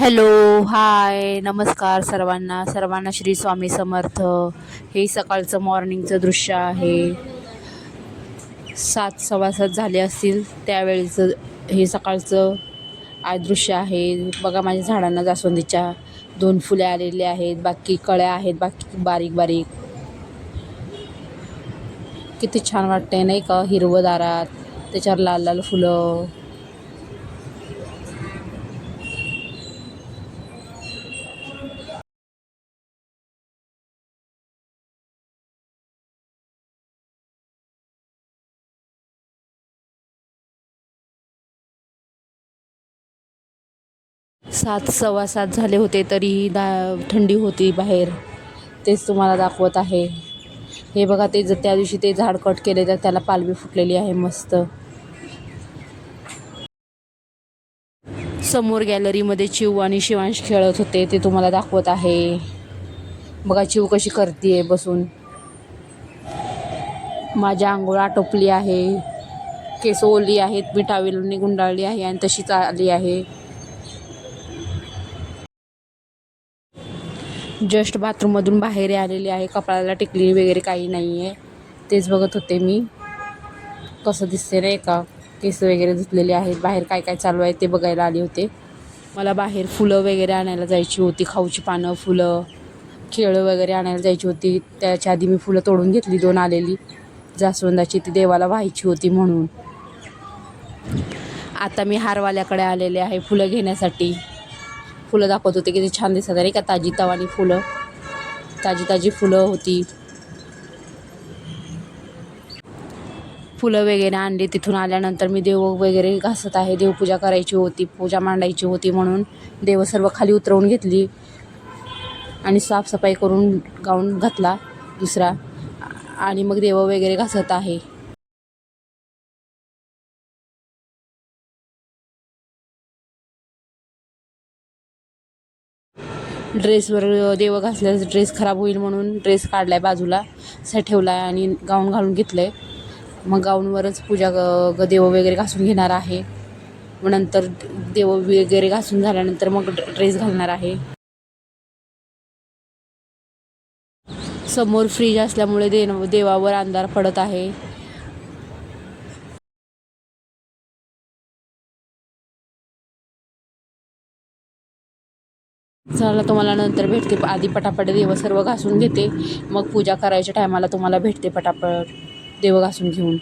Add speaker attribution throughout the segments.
Speaker 1: Hello hi नमस्कार सर्वांना. सर्वांना श्री स्वामी समर्थ. हे सकाळचं मॉर्निंगचं दृश्य आहे. सात सव्वा सात झाले असतील त्यावेळेचं हे सकाळचं आज दृश्य आहे. बघा माझ्या झाडांना जास्वंदीच्या दोन फुले आलेली आहेत. बाकी कळ्या आहेत. बाकी बारीक बारीक. किती छान वाटते नाही का? हिरवं दारात. त्याच्यावर लाल लाल फुलं. सात सव्वा सात झाले होते तरीही दा थंडी होती बाहेर. तेच तुम्हाला दाखवत आहे. हे बघा ते ज त्या दिवशी ते झाड कट केले तर त्याला पालवी फुटलेली आहे मस्त. समोर गॅलरीमध्ये चिव आणि शिवांश खेळत होते ते तुम्हाला दाखवत आहे. बघा चिव कशी करते बसून. माझ्या आंघोळ आटोपली आहे. केस ओली आहेत मी टावेलनी गुंडाळली आहे आणि तशीच आली आहे. जस्ट बाथरूममधून बाहेर आलेली आहे कपाळाला टिकली वगैरे काही नाही आहे तेच बघत होते मी. कसं दिसते नाही का? केस वगैरे धुतलेले आहेत बाहेर काय काय चालू आहे ते बघायला आले होते. मला बाहेर फुलं वगैरे आणायला जायची होती खाऊची पानं फुलं केळं वगैरे आणायला जायची होती. त्याच्या आधी मी फुलं तोडून घेतली दोन आलेली. जास्वंदाची ती देवाला व्हायची होती म्हणून. आता मी हारवाल्याकडे आलेले आहे फुलं घेण्यासाठी. फुलं दाखवत होते किती छान दिसत आहे नाही का? ताजी तवानी फुलं. ताजी ताजी फुलं होती. फुलं वगैरे आणली. तिथून आल्यानंतर मी देव वगैरे घासत आहे. देवपूजा करायची होती पूजा मांडायची होती म्हणून देव सर्व खाली उतरवून घेतली आणि साफसफाई करून गाऊन घातला दुसरा. आणि मग देव वगैरे घासत आहे. ड्रेसवर देव घासल्यास ड्रेस खराब होईल म्हणून ड्रेस काढला आहे बाजूला सा ठेवला आहे आणि गाऊन घालून घेतलं आहे मग गाऊनवरच पूजा ग देवं देव वगैरे घासून घेणार आहे. मग नंतर देव वगैरे घासून झाल्यानंतर मग ड्रेस घालणार आहे. समोर फ्रीज असल्यामुळे दे देवावर अंधार पडत आहे. चला तुम्हाला नंतर भेटते. आधी पटापट देव सर्व घासून घेते. मग पूजा करायच्या टायमाला तुम्हाला भेटते पटापट देव घासून घेऊन.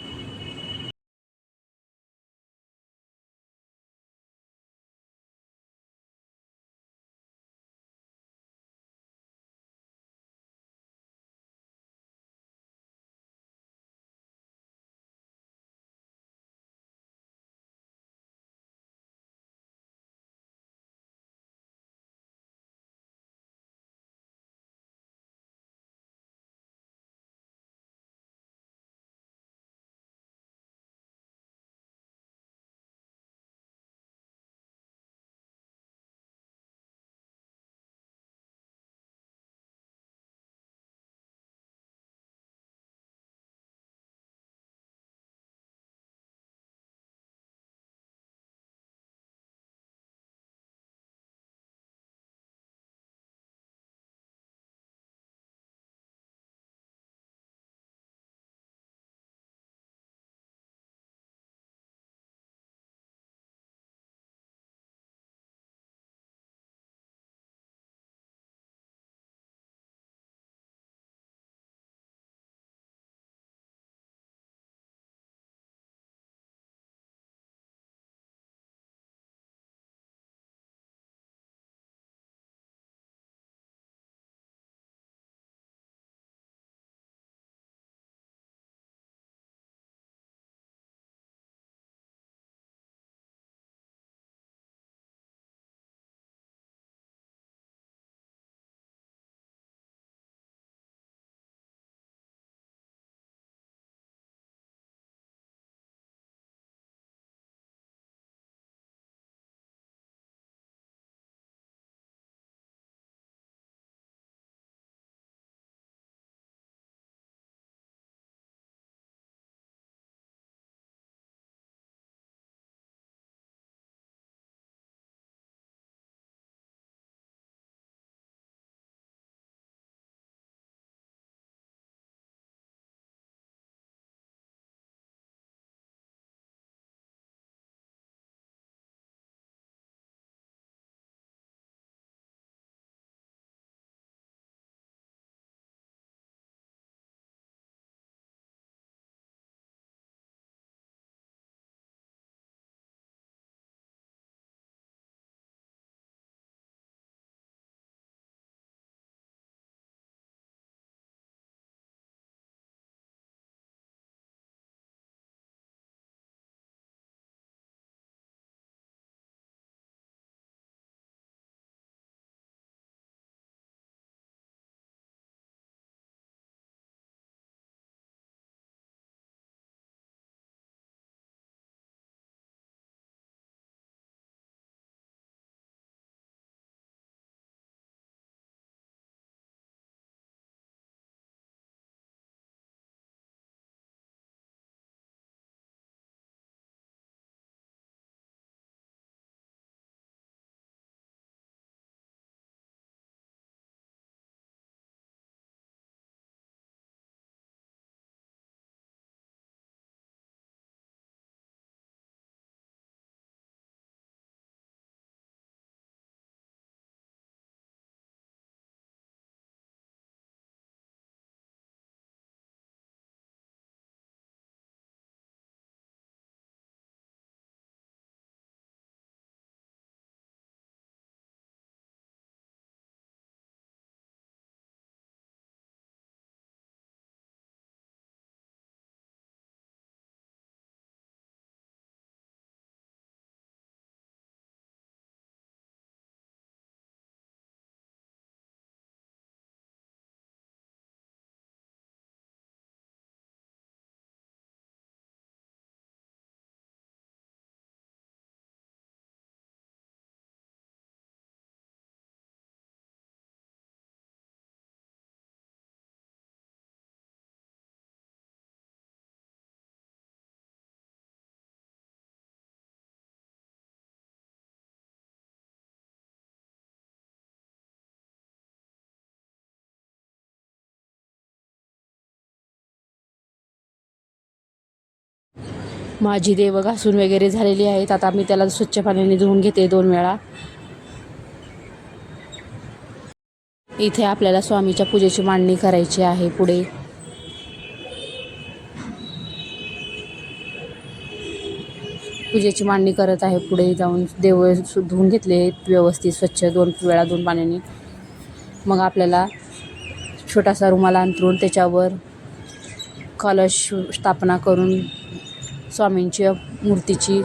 Speaker 1: माझी देवं घासून वगैरे झालेली आहेत. आता मी त्याला स्वच्छ पाण्याने धुवून घेते दोन वेळा. इथे आपल्याला स्वामीच्या पूजेची मांडणी करायची आहे पुढे. पूजेची मांडणी करत आहे पुढे जाऊन. देव धुवून घेतले व्यवस्थित स्वच्छ दोन वेळा दोन पाण्याने. मग आपल्याला छोटासा रुमाल अंथरून त्याच्यावर कलश स्थापना करून स्वामींच्या मूर्तीची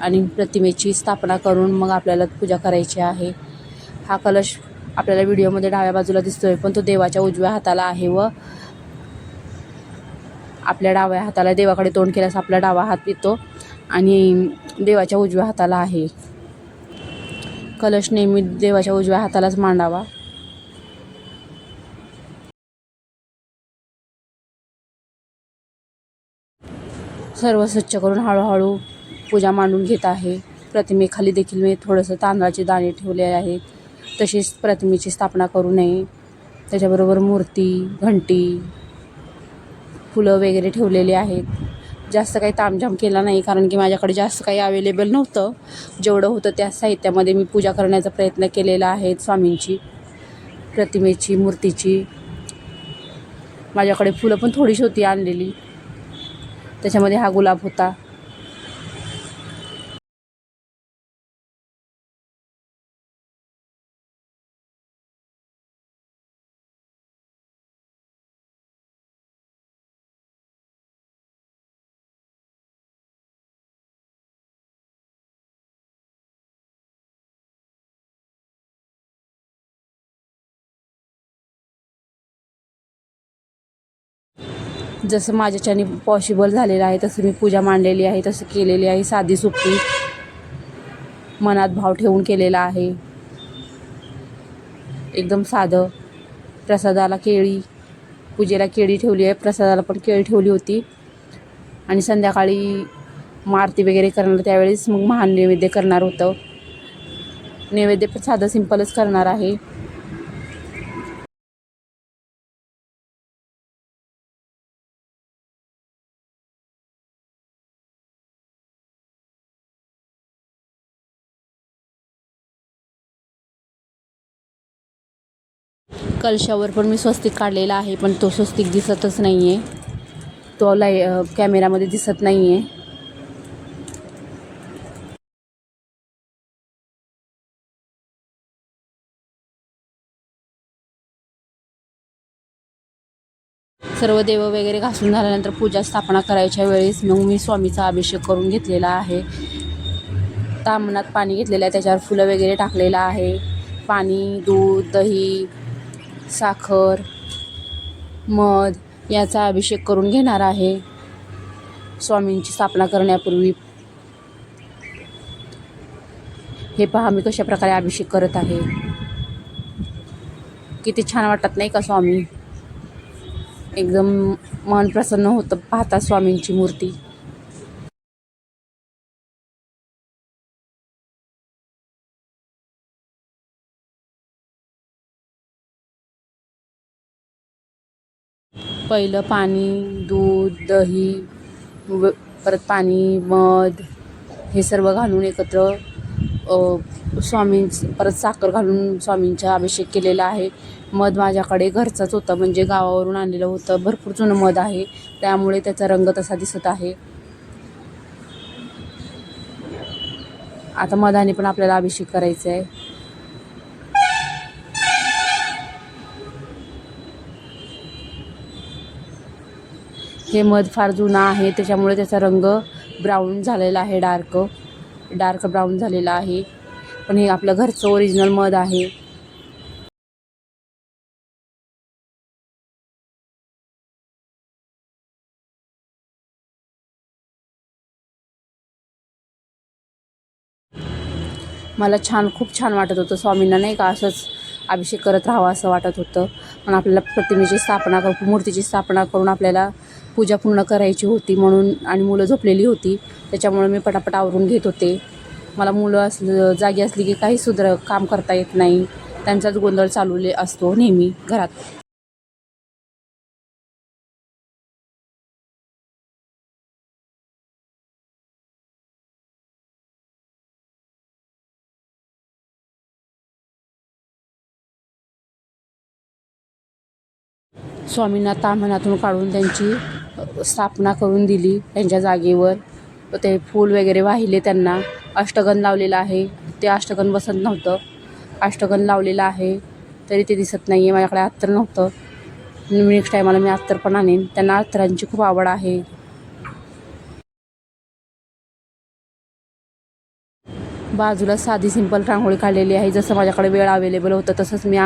Speaker 1: आणि प्रतिमेची स्थापना करून मग आपल्याला पूजा करायची आहे. हा कलश आपल्याला व्हिडिओमध्ये डाव्या बाजूला दिसतोय पण तो देवाच्या उजव्या हाताला आहे व आपल्या डाव्या हाताला देवाकडे तोंड केल्यास आपला डावा हात येतो आणि देवाच्या उजव्या हाताला आहे. कलश नेहमी देवाच्या उजव्या हातालाच मांडावा. सर्व स्वच्छ करून हळूहळू पूजा मांडून घेत आहे. प्रतिमेखाली देखील मी थोडंसं तांदळाचे दाणे ठेवले आहेत. तशीच प्रतिमेची स्थापना करू नये. त्याच्याबरोबर मूर्ती घंटी फुलं वगैरे ठेवलेली आहेत. जास्त काही तामझाम केला नाही कारण की माझ्याकडे जास्त काही अवेलेबल नव्हतं. जेवढं होतं त्या साहित्यामध्ये मी पूजा करण्याचा प्रयत्न केलेला आहे स्वामींची प्रतिमेची मूर्तीची. माझ्याकडे फुलं पण थोडीशी होती आणलेली. त्याच्यामध्ये हा गुलाब होता. जसं माझ्याच्याने पॉसिबल झालेलं आहे तसं मी पूजा मांडलेली आहे तसं केलेली आहे साधी सोपी. मनात भाव ठेवून केलेला आहे. एकदम साधं. प्रसादाला केळी पूजेला केळी ठेवली आहे. प्रसादाला पण केळी ठेवली होती. आणि संध्याकाळी मारती आरती वगैरे करणार त्यावेळेस मग महान नैवेद्य करणार होतं. नैवेद्य पण साधं सिंपलच करणार आहे. कलशावर पण मी स्वस्तिक काढलेला आहे पण तो स्वस्तिक दिसतच नाही आहे तो लाय कॅमेरामध्ये दिसत नाही आहे सर्व देव वगैरे घासून झाल्यानंतर पूजा स्थापना करायच्या वेळेस मग मी स्वामीचा अभिषेक करून घेतलेला आहे. तामणात पाणी घेतलेलं आहे त्याच्यावर फुलं वगैरे टाकलेलं आहे. पाणी दूध दही साखर मध याचा अभिषेक करून घेणार आहे. स्वामींची स्थापना करण्यापूर्वी हे पहा मी कशा प्रकारे अभिषेक करत आहे. किती छान वाटत नाही का स्वामी? एकदम मन प्रसन्न होतं पाहता स्वामींची मूर्ती. पहिलं पाणी दूध दही व परत पाणी मध हे सर्व घालून एकत्र स्वामीं स्वामींच परत साखर घालून स्वामींचा अभिषेक केलेला आहे. मध माझ्याकडे घरचाच होतं म्हणजे गावावरून आणलेलं होतं. भरपूर जुनं मध आहे. त्यामुळे त्याचा रंग तसा दिसत आहे. आता मधाने पण आपल्याला अभिषेक करायचा आहे हे मध फार जुनं आहे त्याच्यामुळे त्याचा रंग ब्राऊन झालेला आहे डार्क डार्क ब्राऊन झालेला आहे. पण हे आपलं घरचं ओरिजिनल मध आहे. मला छान खूप छान वाटत होतं स्वामींना नाही का? असंच अभिषेक करत राहावा असं वाटत होतं. पण आपल्याला प्रतिमेची स्थापना करून मूर्तीची स्थापना करून आपल्याला पूजा पूर्ण करायची होती म्हणून आणि मुलं झोपलेली होती. त्याच्यामुळे मी पटापट आवरून घेत होते. मला मुलं असलं जागी असली की काही सुधर काम करता येत नाही. त्यांचाच गोंधळ चालूले असतो नेहमी घरात. स्वामींना ताम्हणातून काढून त्यांची स्थापना करून दिली त्यांच्या जागेवर. ते फूल वगैरे वाहिले त्यांना. अष्टगन लावलेलं आहे. ते अष्टगन बसत नव्हतं. अष्टगन लावलेलं आहे. तरी ते दिसत नाही आहे माझ्याकडे अत्तर नव्हतं. नेक्स्ट टायमाला मी अत्तर पण आणेन. त्यांना अत्तरांची खूप आवड आहे. बाजूला साधी सिंपल रांगोळी काढलेली आहे. जसं माझ्याकडे वेळ अवेलेबल होतं तसंच मी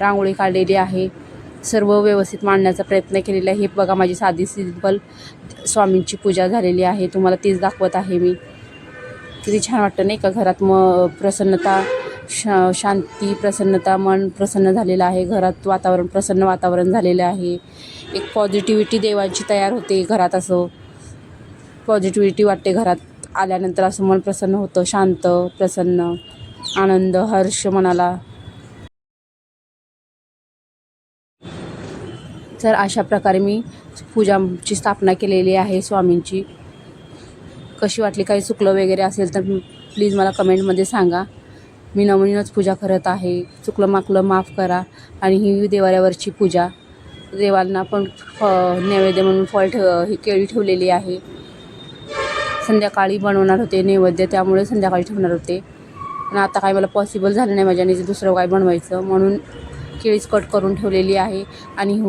Speaker 1: रांगोळी काढलेली आहे. सर्व व्यवस्थित मांडण्याचा प्रयत्न केलेला आहे. हे बघा माझी साधी सिंपल स्वामींची पूजा झालेली आहे. तुम्हाला तीच दाखवत आहे मी. किती छान वाटतं नाही का? घरात म प्रसन्नता शा शांती प्रसन्नता मन प्रसन्न झालेलं आहे. घरात वातावरण प्रसन्न वातावरण झालेलं आहे. एक पॉझिटिव्हिटी देवांची तयार होते घरात असं. पॉझिटिव्हिटी वाटते घरात आल्यानंतर असं मन प्रसन्न होतं. शांत प्रसन्न आनंद हर्ष मनाला तर अशा प्रकारे मी पूजाची स्थापना केलेली आहे स्वामींची. कशी वाटली काही चुकलं वगैरे असेल तर प्लीज मला कमेंटमध्ये सांगा. मी नवीनच पूजा करत आहे. चुकलं माकलं माफ करा. आणि ही देवाऱ्यावरची पूजा. देवांना पण फ नैवेद्य म्हणून फळ ठेव ही केळी ठेवलेली आहे. संध्याकाळी बनवणार होते नैवेद्य त्यामुळे संध्याकाळी ठेवणार होते. पण आता काय मला पॉसिबल झालं नाही माझ्याने दुसरं काय बनवायचं? म्हणून केळीच कट करून ठेवलेली आहे. आणि